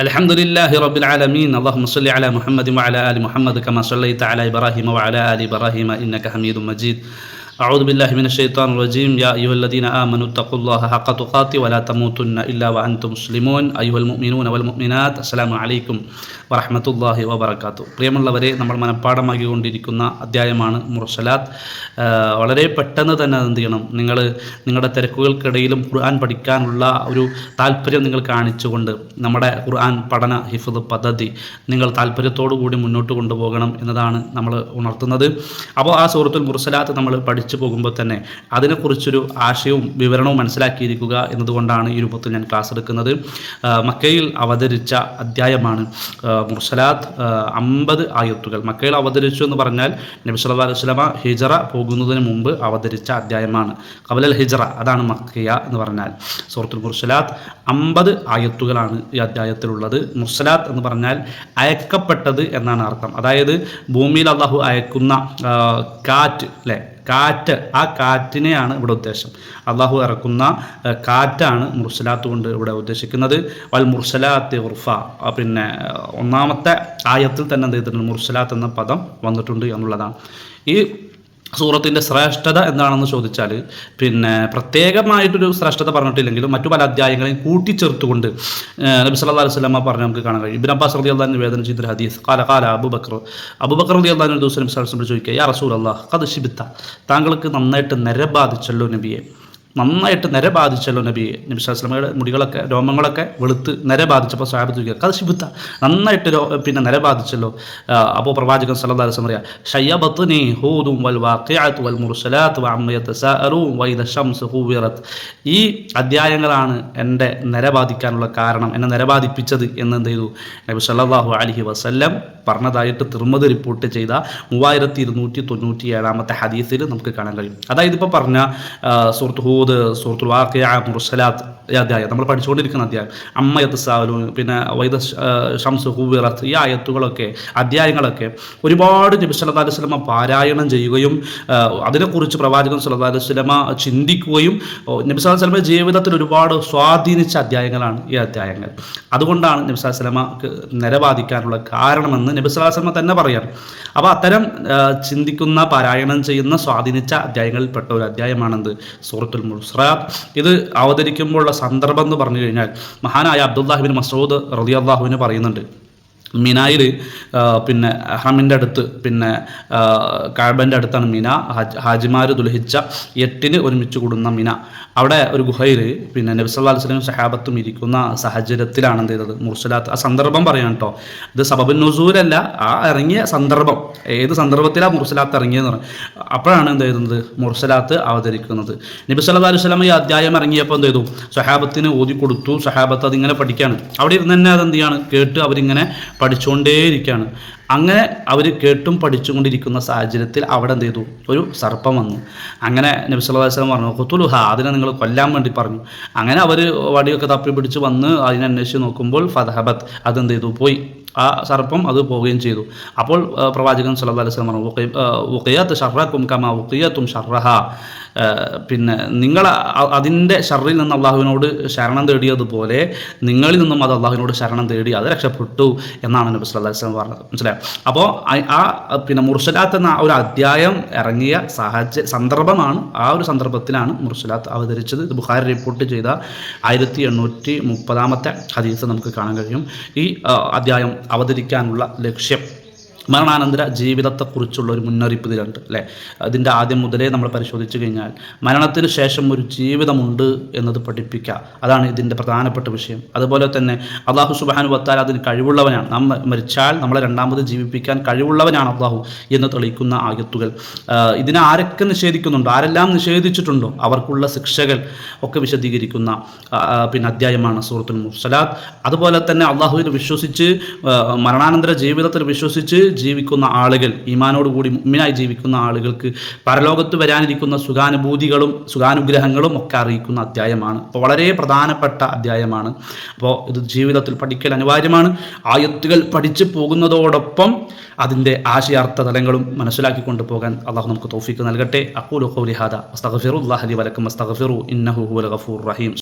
الحمد لله رب العالمين اللهم صل على محمد وعلى ال محمد كما صليت على ابراهيم وعلى ال ابراهيم انك حميد مجيد أعوذ بالله من الشيطان الرجيم يا أيها الذين آمنوا اتقوا الله حق تقاته ولا تموتن إلا وأنتم مسلمون أيها المؤمنون والمؤمنات السلام عليكم വറഹമത്തല്ലാഹി വബർക്കാത്തു പ്രിയമുള്ളവരെ നമ്മൾ മനഃപ്പാടമാക്കിക്കൊണ്ടിരിക്കുന്ന അധ്യായമാണ് മുർസലാത്ത് വളരെ പെട്ടെന്ന് തന്നെ എന്ത് ചെയ്യണം നിങ്ങൾ നിങ്ങളുടെ തിരക്കുകൾക്കിടയിലും ഖുർആൻ പഠിക്കാനുള്ള ഒരു താല്പര്യം നിങ്ങൾ കാണിച്ചുകൊണ്ട് നമ്മുടെ ഖുർആൻ പഠന ഹിഫുദ് പദ്ധതി നിങ്ങൾ താല്പര്യത്തോടു കൂടി മുന്നോട്ട് കൊണ്ടുപോകണം എന്നതാണ് നമ്മൾ ഉണർത്തുന്നത് അപ്പോൾ ആ സുഹൃത്തുൽ മുർസലാത്ത് നമ്മൾ പഠിച്ചു പോകുമ്പോൾ തന്നെ അതിനെക്കുറിച്ചൊരു ആശയവും വിവരണവും മനസ്സിലാക്കിയിരിക്കുക എന്നതുകൊണ്ടാണ് ഈ രൂപത്തിൽ ഞാൻ ക്ലാസ് എടുക്കുന്നത്. മക്കയിൽ അവതരിച്ച അധ്യായമാണ് മുർസലാത്ത് അമ്പത് ആയത്തുകൾ. മക്കയിൽ അവതരിച്ചു എന്ന് പറഞ്ഞാൽ നബി സല്ലാ അലൈഹി സ്വലമ ഹിജറ പോകുന്നതിന് മുമ്പ് അവതരിച്ച അധ്യായമാണ്. കബലൽ ഹിജറ അതാണ് മക്കയ എന്ന് പറഞ്ഞാൽ. സുഹൃത്തുൽ മുർസലാത്ത് അമ്പത് ആയത്തുകളാണ് ഈ അധ്യായത്തിലുള്ളത്. മുർസലാത്ത് എന്ന് പറഞ്ഞാൽ അയക്കപ്പെട്ടത് എന്നാണ് അർത്ഥം. അതായത് ഭൂമിയിൽ അള്ളാഹു അയക്കുന്ന കാറ്റ് അല്ലേ കാറ്റ് ആ കാറ്റിനെയാണ് ഇവിടെ ഉദ്ദേശം. അള്ളാഹു ഇറക്കുന്ന കാറ്റാണ് മുർസലാത്ത് കൊണ്ട് ഇവിടെ ഉദ്ദേശിക്കുന്നത്. വൽ മുർസലാത്ത് ഉർഫ. പിന്നെ ഒന്നാമത്തെ ആയത്തിൽ തന്നെ എന്ത് ചെയ്തിട്ടുണ്ട്? മുർസലാത്ത് എന്ന പദം വന്നിട്ടുണ്ട് എന്നുള്ളതാണ്. ഈ സൂറത്തിന്റെ ശ്രേഷ്ഠത എന്താണെന്ന് ചോദിച്ചാൽ പിന്നെ പ്രത്യേകമായിട്ടൊരു ശ്രേഷ്ഠത പറഞ്ഞിട്ടില്ലെങ്കിലും മറ്റു പല അധ്യായങ്ങളെയും കൂട്ടിച്ചേർത്തുകൊണ്ട് നബി സല്ലാ അലൈഹി സ്വലമ പറഞ്ഞ് നമുക്ക് കാണാൻ കഴിയും. ഇബിൻ അബ്ബാസ് റതി അള്ളഹാൻ നിവേദനം ചെയ്തൊരു ഹദീസ് കാല കാല അബുബക്കർ അബുബക്കർ റതി അള്ളഹാൻ ദിവസം നബി സ്വലം ചോദിക്കുക യാ റസൂൽ അള്ളാഹ് കത് ഷിബിത്ത താങ്കൾക്ക് നന്നായിട്ട് നരബാധിച്ചല്ലോ നബിയെ. നന്നായിട്ട് നിര ബാധിച്ചല്ലോ നബി സ്വലമയുടെ മുടികളൊക്കെ രോമങ്ങളൊക്കെ വെളുത്ത് നിര ബാധിച്ചപ്പോൾ സാഹിബ് ചോദിക്കുക കഥ ശിബുത്ത? നന്നായിട്ട് പിന്നെ നിര ബാധിച്ചല്ലോ. അപ്പോൾ പ്രവാചകൻ സല്ലല്ലാഹു അലൈഹി പറയാ ഷയ്യബത്നി ഹൂദും വൽ വാഖിഅത്ത് വൽ മുർസലാത്ത് വഅമ്മ യതസാഅലൂൻ വൈദ ഹൂവിറത്ത് ഈ അധ്യായങ്ങളാണ് എന്റെ നിര ബാധിക്കാനുള്ള കാരണം എന്നെ നിര ബാധിപ്പിച്ചത് എന്ന് എന്ത് ചെയ്തു? നബി സല്ലാഹു അലഹി വസല്ലം പറഞ്ഞതായിട്ട് തിരുമതി റിപ്പോർട്ട് ചെയ്ത മൂവായിരത്തി ഇരുന്നൂറ്റി തൊണ്ണൂറ്റി ഏഴാമത്തെ ഹദീസിൽ നമുക്ക് കാണാൻ കഴിയും. അതായത് ഇപ്പോൾ പറഞ്ഞ സുഹൃത്ത് ഹൂദ് സൂറത്തുൽ വാക്കിയ മുർസലാത്ത് അധ്യായം. നമ്മൾ പഠിച്ചുകൊണ്ടിരിക്കുന്ന അധ്യായം. അമ്മയത്ത് സാലു പിന്നെ വൈദ ഷംസ് ഹൂവിറത്ത് ഈ ആയത്തുകളൊക്കെ അധ്യായങ്ങളൊക്കെ ഒരുപാട് നബി സല്ലാ അലൈഹി സ്വലമ പാരായണം ചെയ്യുകയും അതിനെക്കുറിച്ച് പ്രവാചകൻ സല്ലാ അലൈഹി സ്വലമ ചിന്തിക്കുകയും നബി സല്ലാ സ്വലമ ജീവിതത്തിൽ ഒരുപാട് സ്വാധീനിച്ച അധ്യായങ്ങളാണ് ഈ അധ്യായങ്ങൾ. അതുകൊണ്ടാണ് നബി സല്ലാ സ്വലമക്ക് നിരബാധിക്കാനുള്ള കാരണമെന്ന് നബി സല്ലാ സ്വലമ തന്നെ പറയാം അപ്പോൾ അത്തരം ചിന്തിക്കുന്ന പാരായണം ചെയ്യുന്ന സ്വാധീനിച്ച അധ്യായങ്ങളിൽപ്പെട്ട ഒരു അധ്യായമാണെന്ത്? സൂറത്തുൽ മുസ്രാത്ത് ഇത് അവതരിക്കുമ്പോഴുള്ള സന്ദർഭം എന്ന് പറഞ്ഞു കഴിഞ്ഞാൽ മഹാനായ അബ്ദുല്ലാഹിബിൻ മസൂദ് റതി അള്ളാഹുവിന് പറയുന്നുണ്ട്. മിനായിൽ പിന്നെ ഹമിന്റെ അടുത്ത് പിന്നെ കാബന്റെ അടുത്താണ് മിന ഹാജിമാർ ദുൽഹിച്ച എട്ടിന് ഒരുമിച്ച് കൂടുന്ന മിന. അവിടെ ഒരു ഗുഹയിൽ പിന്നെ നബിസല്ലാ അലുസ്ലം സഹാബത്തും ഇരിക്കുന്ന സാഹചര്യത്തിലാണ് എന്ത് ചെയ്തത്? മുർസലാത്ത്. ആ സന്ദർഭം പറയാം കേട്ടോ ഇത് സബബിൻ നസൂരല്ല ആ ഇറങ്ങിയ സന്ദർഭം. ഏത് സന്ദർഭത്തിലാണ് മുർസലാത്ത് ഇറങ്ങിയെന്ന് പറഞ്ഞു അപ്പോഴാണ് എന്ത് ചെയ്യുന്നത് മുർസലാത്ത് അവതരിക്കുന്നത്. നബി സല്ലാ അലുസ്ലാം ഈ അധ്യായം ഇറങ്ങിയപ്പോൾ എന്ത് ചെയ്തു? സഹാബത്തിന് ഓതി കൊടുത്തു സഹാബത്ത് അതിങ്ങനെ പഠിക്കുകയാണ് അവിടെ ഇരുന്ന് തന്നെ അതെന്ത് ചെയ്യാണ്? കേട്ട് അവരിങ്ങനെ പഠിച്ചുകൊണ്ടേയിരിക്കുകയാണ്. അങ്ങനെ അവർ കേട്ടും പഠിച്ചുകൊണ്ടിരിക്കുന്ന സാഹചര്യത്തിൽ അവിടെ എന്ത് ചെയ്തു? ഒരു സർപ്പം വന്നു. അങ്ങനെ നബി സല്ലല്ലാഹു അലൈഹി വസല്ലം പറഞ്ഞു കുത്തുലുഹ അതിനെ നിങ്ങൾ കൊല്ലാൻ വേണ്ടി പറഞ്ഞു. അങ്ങനെ അവർ വടിയൊക്കെ തപ്പി പിടിച്ച് വന്ന് അതിനന്വേഷിച്ച് നോക്കുമ്പോൾ ഫതഹബത്ത് അതെന്ത് ചെയ്തു? പോയി. ആ സർപ്പം അത് പോവുകയും ചെയ്തു. അപ്പോൾ പ്രവാചകൻ സല്ലല്ലാഹു അലൈഹി സ്വലം പറഞ്ഞു ഉഖിയത്ത് ഷർറക്കും കമ ഉഖിയത്തും ഷർറഹ പിന്നെ നിങ്ങൾ അതിന്റെ ഷറിൽ നിന്ന് അള്ളാഹുവിനോട് ശരണം തേടിയതുപോലെ നിങ്ങളിൽ നിന്നും അത് അള്ളാഹുവിനോട് ശരണം തേടി അത് രക്ഷപ്പെട്ടു എന്നാണ് നബി സല്ലല്ലാഹു അലൈഹി സ്വലം പറഞ്ഞത്. മനസ്സിലായോ? അപ്പോൾ ആ പിന്നെ മുർഷലാത്ത് എന്ന ഒരു അധ്യായം ഇറങ്ങിയ സാഹചര്യ സന്ദർഭമാണ് ആ ഒരു സന്ദർഭത്തിലാണ് മുർഷലാത്ത് അവതരിച്ചത്. ഇത് ബുഖാരി റിപ്പോർട്ട് ചെയ്ത ആയിരത്തി എണ്ണൂറ്റി മുപ്പതാമത്തെ ഹദീസ് നമുക്ക് കാണാൻ കഴിയും. ഈ അധ്യായം അവതരിക്കാനുള്ള ലക്ഷ്യം. മരണാനന്തര ജീവിതത്തെക്കുറിച്ചുള്ള ഒരു മുന്നറിയിപ്പ് ഇതിലുണ്ട് അല്ലേ? അതിന്റെ ആദ്യം മുതലേ നമ്മൾ പരിശോധിച്ചു കഴിഞ്ഞാൽ മരണത്തിന് ശേഷം ഒരു ജീവിതമുണ്ട് എന്നത് പഠിപ്പിക്കുക അതാണ് ഇതിന്റെ പ്രധാനപ്പെട്ട വിഷയം. അതുപോലെ തന്നെ അള്ളാഹു സുബാനു വത്താൽ അതിന് കഴിവുള്ളവനാണ്. നാം മരിച്ചാൽ നമ്മളെ രണ്ടാമത് ജീവിപ്പിക്കാൻ കഴിവുള്ളവനാണ് അള്ളാഹു എന്ന് തെളിയിക്കുന്ന ആയത്തുകൾ. ഇതിനെ ആരൊക്കെ നിഷേധിക്കുന്നുണ്ടോ ആരെല്ലാം നിഷേധിച്ചിട്ടുണ്ടോ? അവർക്കുള്ള ശിക്ഷകൾ ഒക്കെ വിശദീകരിക്കുന്ന പിന്നെ അധ്യായമാണ് സൂറത്തുൽ മുസലാത്ത് അതുപോലെ തന്നെ അള്ളാഹുവിൽ വിശ്വസിച്ച് മരണാനന്തര ജീവിതത്തിൽ വിശ്വസിച്ച് ജീവിക്കുന്ന ആളുകൾ ഈമാനോടുകൂടി മുമ്മിനായി ജീവിക്കുന്ന ആളുകൾക്ക് പരലോകത്ത് വരാനിരിക്കുന്ന സുഖാനുഭൂതികളും സുഖാനുഗ്രഹങ്ങളും ഒക്കെ അറിയിക്കുന്ന അധ്യായമാണ്. അപ്പോൾ വളരെ പ്രധാനപ്പെട്ട അധ്യായമാണ്. അപ്പോൾ ഇത് ജീവിതത്തിൽ പഠിക്കൽ അനിവാര്യമാണ്. ആയത്തുകൾ പഠിച്ചു പോകുന്നതോടൊപ്പം അതിന്റെ ആശയാർത്ഥ തലങ്ങളും മനസ്സിലാക്കി കൊണ്ടുപോകാൻ അള്ളാഹു നമുക്ക് തോഫിക്ക് നൽകട്ടെ. അക്കൂലു ഖൗലി ഹാദ. അസ്തഗ്ഫിറുല്ലാഹി വലക്കും. അസ്തഗ്ഫിറു ഇന്നഹു ഹുവൽ ഗഫൂർ റഹീം.